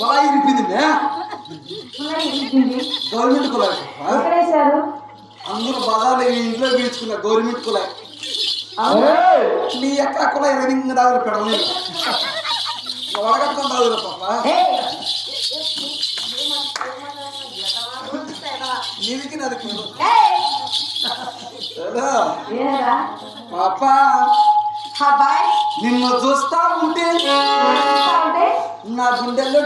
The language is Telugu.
కుళాయి ఇరిపింది. గవర్నమెంట్? ఎక్కడేశారు? అందరూ బజార్లో ఇంట్లో పీల్చుకున్న గవర్నమెంట్ అవునా? నీ ఎక్కడ కుళాయి రన్నింగ్ రాదు పెడ నీళ్ళు వడగట్టుకొని పాప నీవికి నాది పాప నిన్ను చూస్తా ఉంటే నా గుండెల్లో